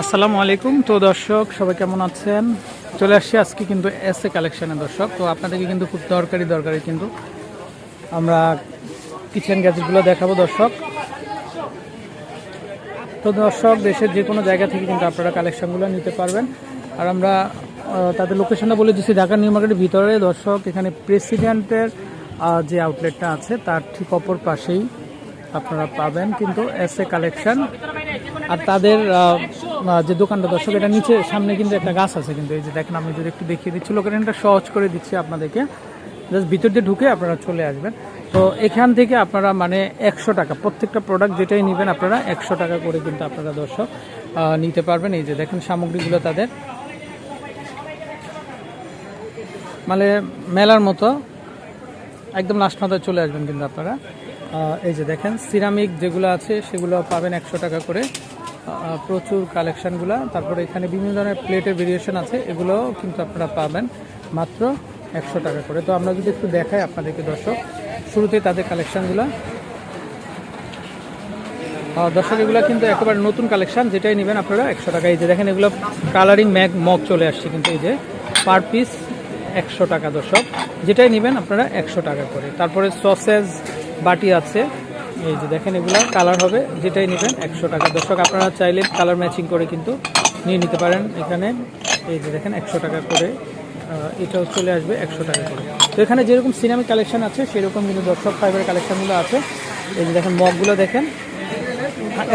আসসালামু আলাইকুম। তো দর্শক, সবাই কেমন আছেন? চলে আসছি আজকে কিন্তু এস এ কালেকশনের দর্শক। তো আপনাদেরকে কিন্তু খুব দরকারি দরকারি কিন্তু আমরা কিচেন গ্যাজেটগুলো দেখাবো দর্শক। তো দর্শক, দেশের যে কোনো জায়গা থেকে কিন্তু আপনারা কালেকশনগুলো নিতে পারবেন। আর আমরা তাদের লোকেশনটা বলে দিচ্ছি, ঢাকা নিউ মার্কেটের ভিতরে। দর্শক, এখানে প্রেসিডেন্টের যে আউটলেটটা আছে, তার ঠিক অপর পাশেই আপনারা পাবেন কিন্তু এস এ কালেকশন আর তাদের যে দোকানটা, দর্শক, এটা নিচে সামনে কিন্তু একটা গাছ আছে কিন্তু, এই যে দেখেন, আমি যদি একটু দেখিয়ে দিচ্ছি লোকেশনটা সহজ করে দিচ্ছি আপনাদেরকে। জাস্ট ভিতর দিয়ে ঢুকে আপনারা চলে আসবেন। তো এখান থেকে আপনারা মানে একশো টাকা, প্রত্যেকটা প্রোডাক্ট যেটাই নেবেন, আপনারা একশো টাকা করে কিন্তু আপনারা, দর্শক নিতে পারবেন। এই যে দেখেন, সামগ্রীগুলো তাদের। মানে মেলার মতো, একদম লাস্ট মাথায় চলে আসবেন কিন্তু আপনারা। এই যে দেখেন, সিরামিক যেগুলো আছে সেগুলো পাবেন একশো টাকা করে। প্রচুর কালেকশনগুলো। তারপরে এখানে বিভিন্ন ধরনের প্লেটের ভেরিয়েশন আছে, এগুলোও কিন্তু আপনারা পাবেন মাত্র একশো টাকা করে। তো আমরা যদি একটু দেখাই আপনাদেরকে, দর্শক, শুরুতেই তাদের কালেকশনগুলো। দর্শক, এগুলো কিন্তু একেবারে নতুন কালেকশন, যেটাই নেবেন আপনারা একশো টাকা। এই যে দেখেন, এগুলো কালারিং ম্যাগ মগ চলে আসছে কিন্তু এই যে পার পিস একশো টাকা, দর্শক। যেটাই নেবেন আপনারা একশো টাকা করে। তারপরে সসেজ বাটি আছে। এই যে দেখেন এগুলো, কালার হবে, যেটাই নেবেন, একশো টাকা। দর্শক, আপনারা চাইলে কালার ম্যাচিং করে কিন্তু নিয়ে নিতে পারেন এখানে। এই যে দেখেন, একশো টাকা করে এটাও চলে আসবে একশো টাকা করে। তো এখানে যেরকম সিনেমিক কালেকশন আছে, সেরকম কিন্তু দর্শক ফাইবার কালেকশনগুলো আছে। এই যে দেখেন, মগগুলো দেখেন,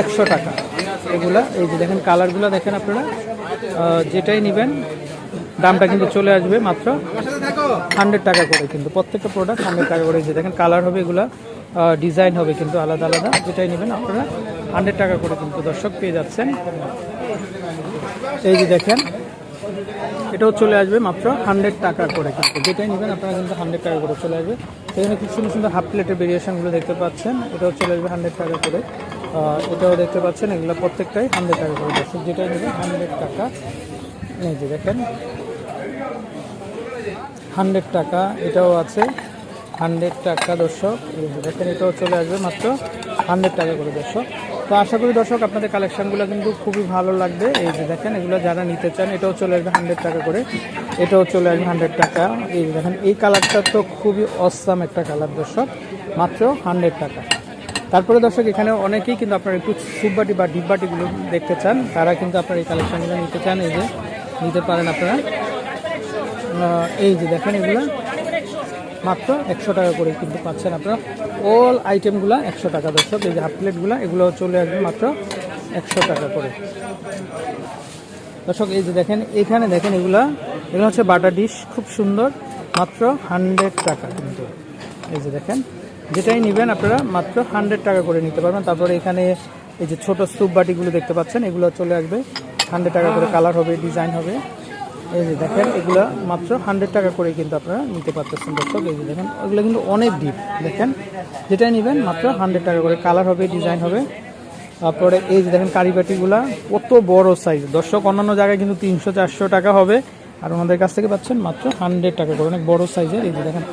একশো টাকা। এগুলা, এই যে দেখেন, কালারগুলো দেখেন আপনারা। যেটাই নেবেন, দামটা কিন্তু চলে আসবে মাত্র হান্ড্রেড টাকা করে কিন্তু প্রত্যেকটা প্রোডাক্ট হান্ড্রেড টাকা করে যে দেখেন কালার হবে এগুলা ডিজাইন হবে কিন্তু আলাদা আলাদা। যেটাই নেবেন আপনারা। হান্ড্রেড টাকা করে কিন্তু দর্শক পেয়ে যাচ্ছেন। এই যে দেখেন, এটাও চলে আসবে মাত্র হান্ড্রেড টাকা করে কিন্তু। যেটাই নেবেন আপনারা কিন্তু হান্ড্রেড টাকা করে চলে আসবে। এখানে খুব সুন্দর সুন্দর হাফ প্লেটের ভেরিয়েশনগুলো দেখতে পাচ্ছেন। এটাও চলে আসবে হান্ড্রেড টাকা করে। এটাও দেখতে পাচ্ছেন, এগুলো প্রত্যেকটাই হান্ড্রেড টাকা করে। যেটাই নেবেন হান্ড্রেড টাকা। এই যে দেখেন হান্ড্রেড টাকা, এটাও আছে। হান্ড্রেড টাকা দর্শক দেখেন, এটাও চলে আসবে মাত্র হান্ড্রেড টাকা করে দর্শক। তো আশা করি দর্শক, আপনাদের কালেকশানগুলো কিন্তু খুবই ভালো লাগবে। এই যে দেখেন, এগুলো যারা নিতে চান, এটাও চলে আসবে হান্ড্রেড টাকা করে। এটাও চলে আসবে হান্ড্রেড টাকা। এই যে দেখেন, এই কালারটা তো খুবই অসাম একটা কালার দর্শক, মাত্র হান্ড্রেড টাকা। তারপরে দর্শক, এখানে অনেকেই কিন্তু আপনারা একটু সুপবাটি বা ডিব্বাটিগুলো দেখতে চান, তারা কিন্তু আপনারা এই কালেকশানগুলো নিতে চান, এই যে নিতে পারেন আপনারা। এই যে দেখেন এগুলো, মাত্র একশো টাকা করে কিন্তু পাচ্ছেন আপনারা। অল আইটেমগুলো একশো টাকা দর্শক, এই যে হাফ প্লেটগুলো এগুলো চলে আসবে মাত্র একশো টাকা করে। দর্শক, এই যে দেখেন, এখানে দেখেন এগুলা, এগুলো হচ্ছে বাটার ডিশ খুব সুন্দর, মাত্র হান্ড্রেড টাকা কিন্তু। এই যে দেখেন, যেটাই নেবেন আপনারা মাত্র হান্ড্রেড টাকা করে নিতে পারবেন। তারপরে এখানে এই যে ছোট স্তূপ বাটিগুলো দেখতে পাচ্ছেন, এগুলো চলে আসবে। হান্ড্রেড টাকা করে কালার হবে ডিজাইন হবে। এই যে দেখেন, এগুলো মাত্র হান্ড্রেড টাকা করে কিন্তু আপনারা নিতে পারতেছেন দর্শক। এই যে দেখেন এগুলো কিন্তু অনেক ডিপ দেখেন। যেটাই নেবেন মাত্র হান্ড্রেড টাকা করে। কালার হবে ডিজাইন হবে। তারপরে এই যে দেখেন কারিপাটিগুলো কত বড় সাইজ দর্শক, অন্যান্য জায়গায় কিন্তু তিনশো চারশো টাকা হবে। আর ওনাদের কাছ থেকে পাচ্ছেন মাত্র হান্ড্রেড টাকা করে, অনেক বড় সাইজের এই যে দেখেন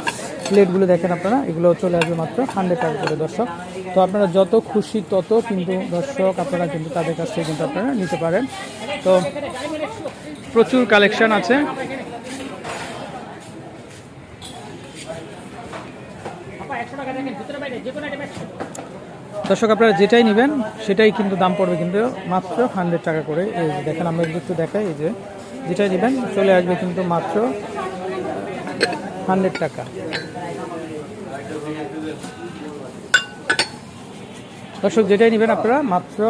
প্লেটগুলো দেখেন আপনারা, এগুলো চলে আসবে মাত্র হান্ড্রেড টাকা করে দর্শক। তো আপনারা যত খুশি তত কিন্তু দর্শক আপনারা কিন্তু তাদের কাছ থেকে কিন্তু আপনারা নিতে পারেন। তো প্রচুর কালেকশন আছে। দর্শক আপনারা যেটাই নেবেন, সেটাই কিন্তু দাম পড়বে কিন্তু মাত্র হান্ড্রেড টাকা করে। এই যে দেখেন, আমরা একটু দেখাই, এই যে যেটাই নেবেন, চলে আসবে কিন্তু মাত্র হান্ড্রেড টাকা। দর্শক, যেটাই নেবেন আপনারা, মাত্র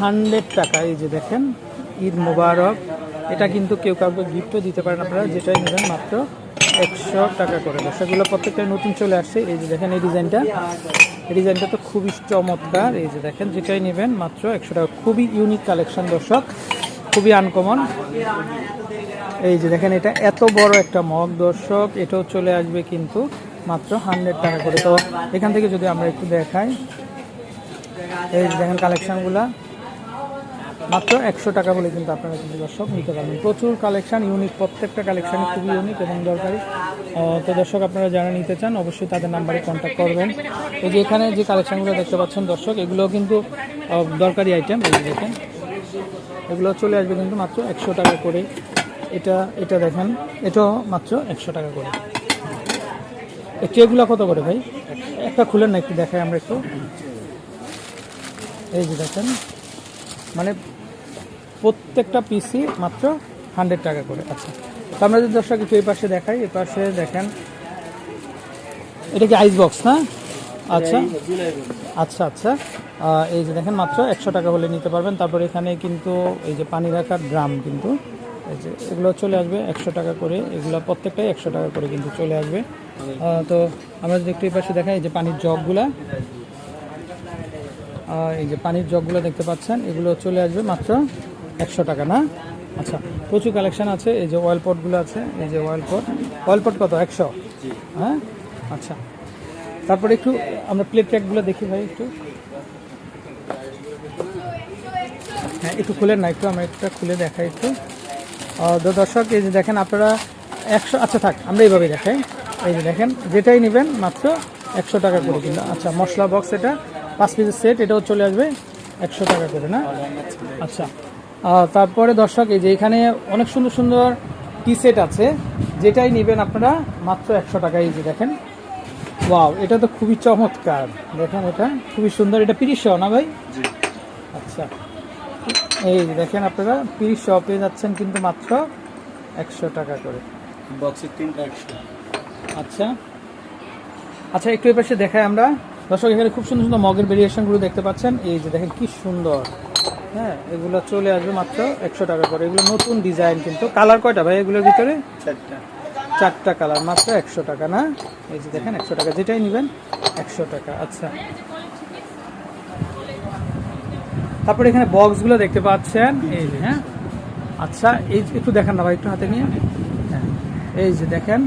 হান্ড্রেড টাকা। এই যে দেখেন, ঈদ মুবারক। এটা কিন্তু কেউ কাউকে গিফটও দিতে পারেন আপনারা, যেটাই নেবেন মাত্র একশো টাকা করে। দর্শকগুলো, প্রত্যেকটা নতুন চলে আসছে। এই যে দেখেন, এই ডিজাইনটা। এই ডিজাইনটা তো খুবই চমৎকার। এই যে দেখেন, যেটাই নেবেন মাত্র একশো টাকা। খুবই ইউনিক কালেকশন দর্শক। খুবই আনকমন এই যে দেখেন, এটা এত বড় একটা মগ, দর্শক। এটাও চলে আসবে কিন্তু মাত্র হান্ড্রেড টাকা করে। তো এখান থেকে যদি আমরা একটু দেখাই এই দেখেন কালেকশনগুলা মাত্র একশো টাকা বলে কিন্তু আপনারা কিন্তু দর্শক নিতে পারবেন। প্রচুর কালেকশন ইউনিক প্রত্যেকটা কালেকশন খুবই ইউনিক এবং দরকারি। তো দর্শক আপনারা যারা নিতে চান, অবশ্যই তাদের নাম্বারে কন্ট্যাক্ট করবেন। এই যে এখানে যে কালেকশনগুলো দেখতে পাচ্ছেন দর্শক এগুলো কিন্তু দরকারি আইটেম দেখেন, এগুলো চলে আসবে কিন্তু মাত্র একশো টাকা করে। এটা এটা দেখেন, এটাও মাত্র একশো টাকা করে। এই ট্রেগুলো কত করে ভাই? একটা খুলেন না, একটু দেখাই আমরা একটু। এই যে দেখেন মানে প্রত্যেকটা পিসি মাত্র হান্ড্রেড টাকা করে। আচ্ছা তো আমরা যদি দর্শক একটু এই পাশে দেখাই, এই পাশে দেখেন, এটা কি আইস বক্স না? আচ্ছা আচ্ছা আচ্ছা এই যে দেখেন, মাত্র একশো টাকা হলে নিতে পারবেন। তারপর এখানে কিন্তু এই যে পানি রাখার ড্রাম কিন্তু, এই যে এগুলো চলে আসবে একশো টাকা করে, এগুলো প্রত্যেকটাই একশো টাকা করে কিন্তু চলে আসবে। তো আমরা যদি একটু এই পাশে দেখাই, এই যে পানির জগগুলা এই যে পানির জগগুলো দেখতে পাচ্ছেন এগুলো চলে আসবে মাত্র একশো টাকা না? আচ্ছা প্রচুর কালেকশন আছে এই যে অয়েল পটগুলো আছে এই যে অয়েল পট অয়েল পট কত? একশো? হ্যাঁ? আচ্ছা তারপরে একটু আমরা প্লেট প্যাকগুলো দেখি ভাই একটু। হ্যাঁ একটু খুলেন না একটু আমরা একটা খুলে দেখাই একটু। দর্শক এই যে দেখেন আপনারা একশো আচ্ছা থাক আমরা এইভাবে দেখাই। এই যে দেখেন যেটাই নেবেন মাত্র একশো টাকা করে। কিলো আচ্ছা মশলা বক্স এটা। পাঁচ পিসের সেট এটাও চলে আসবে একশো টাকা করে না? আচ্ছা। তারপরে দর্শক এই যে এখানে অনেক সুন্দর সুন্দর টি সেট আছে যেটাই নেবেন আপনারা মাত্র একশো টাকা এই যে দেখেন। ওয়াও এটা তো খুবই চমৎকার। দেখেন এটা খুবই সুন্দর। এটা তিরিশ না ভাই? আচ্ছা। এই দেখেন আপনারা তিরিশ পেয়ে যাচ্ছেন কিন্তু মাত্র একশো টাকা করে। বক্সের তিনটা একশো। আচ্ছা। আচ্ছা একটু এপাশে দেখাই আমরা। দর্শক এখানে খুব সুন্দর সুন্দর মগের ভেরিয়েশনগুলো দেখতে পাচ্ছেন। এই যে দেখেন কি সুন্দর। হ্যাঁ এগুলো চলে আসবে মাত্র একশো টাকা করে। এগুলো নতুন ডিজাইন কিন্তু। কালার কয়টা ভাই এগুলোর ভিতরে? চারটা। চারটা কালার মাত্র একশো টাকা না? এই যে দেখেন একশো টাকা যেটাই নেবেন একশো টাকা। আচ্ছা। তারপরে এখানে বক্সগুলো দেখতে পাচ্ছেন। এই যে হ্যাঁ। আচ্ছা এই যে একটু দেখেন না ভাই একটু হাতে নিয়ে। হ্যাঁ এই যে দেখেন।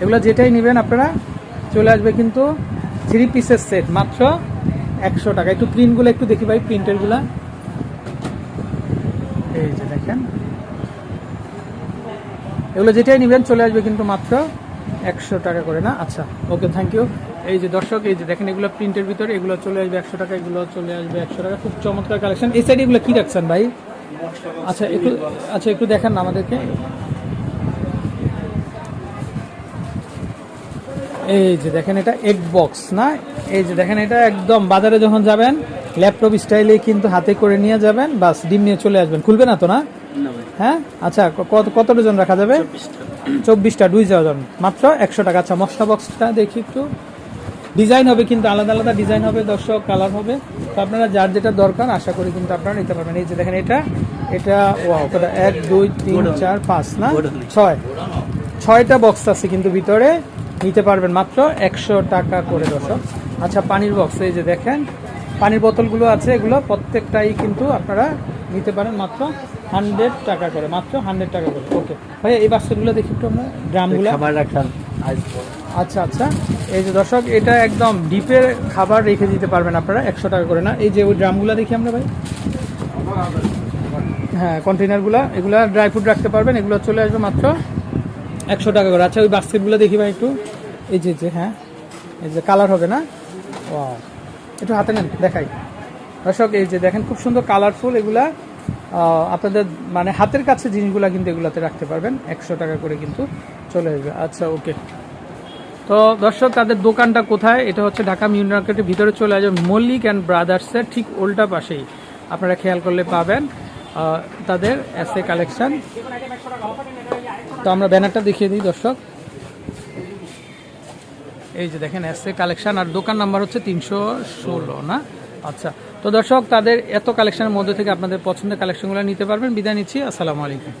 এগুলো যেটাই নেবেন আপনারা চলে আসবে কিন্তু থ্রি পিসের সেট, মাত্র একশো টাকা। একটু প্রিন্টগুলো একটু দেখি ভাই প্রিন্টেরগুলা এই যে দেখেন। এগুলো যেটাই নেবেন চলে আসবে কিন্তু মাত্র একশো টাকা করে না? আচ্ছা ওকে থ্যাংক ইউ এই যে দর্শক, এই যে দেখেন, এগুলো প্রিন্টের ভিতরে, এগুলো চলে আসবে একশো টাকা, এগুলো চলে আসবে একশো টাকা। খুব চমৎকার কালেকশন এই সাইডে এগুলো কি রাখছেন ভাই? আচ্ছা একটু আচ্ছা একটু দেখান না আমাদেরকে। এই যে দেখেন এটা এগ বক্স না? এই যে দেখেন এটা একদম বাজারে যখন যাবেন ল্যাপটপ স্টাইলে কিন্তু হাতে করে নিয়ে যাবেন বাস ডিম নিয়ে চলে আসবেন। খুলবে না তো না? হ্যাঁ? আচ্ছা কত কত ডজন রাখা যাবে? চব্বিশটা। দুই ডজন। মাত্র একশো টাকা। আচ্ছা মশলা বক্সটা দেখি একটু। ডিজাইন হবে কিন্তু আলাদা আলাদা ডিজাইন হবে দর্শক কালার হবে। তো আপনারা যার যেটা দরকার আশা করি কিন্তু আপনারা নিতে পারবেন। এই যে দেখেন এটা এটা ওয়াও এক দুই তিন চার পাঁচ না? ছয়। ছয়টা বক্স আছে কিন্তু ভিতরে। নিতে পারবেন মাত্র একশো টাকা করে দর্শক। আচ্ছা পানির বক্স এই যে দেখেন পানির বোতলগুলো আছে এগুলো প্রত্যেকটাই কিন্তু আপনারা নিতে পারেন মাত্র হান্ড্রেড টাকা করে মাত্র হান্ড্রেড টাকা করে। ওকে ভাই এই বাস্কেটগুলো দেখি একটু আমরা ড্রামগুলো। আচ্ছা আচ্ছা। এই যে দর্শক এটা একদম ডিপের খাবার রেখে দিতে পারবেন আপনারা একশো টাকা করে না। এই যে ওই ড্রামগুলো দেখি আমরা ভাই। হ্যাঁ কন্টেনারগুলো এগুলো ড্রাই ফ্রুট রাখতে পারবেন এগুলো চলে আসবে মাত্র একশো টাকা করে। আচ্ছা ওই বাস্কেটগুলো দেখি ভাই একটু। এই যে যে হ্যাঁ? এই যে কালার হবে না? ও একটু হাতে নেন, দেখাই। দর্শক, এই যে দেখেন, খুব সুন্দর কালারফুল এগুলা। আপনাদের মানে হাতের কাছে জিনিসগুলো কিন্তু এগুলাতে রাখতে পারবেন। একশো টাকা করে কিন্তু চলে আসবে। আচ্ছা ওকে তো দর্শক, তাদের দোকানটা কোথায়? এটা হচ্ছে ঢাকা মিউন মার্কেটের ভিতরে চলে আসবে মল্লিক অ্যান্ড ব্রাদার্সের ঠিক উল্টা পাশেই। আপনারা খেয়াল করলে পাবেন তাদের এস এ কালেকশন তো আমরা ব্যানারটা দেখিয়ে দিই দর্শক। এই যে দেখেন এসে কালেকশন আর দোকান নাম্বার হচ্ছে তিনশো ষোলো, না? আচ্ছা তো দর্শক, তাদের এত কালেকশনের মধ্যে থেকে আপনাদের পছন্দের কালেকশনগুলো নিতে পারবেন। বিদায় নিচ্ছি, আসসালামু আলাইকুম।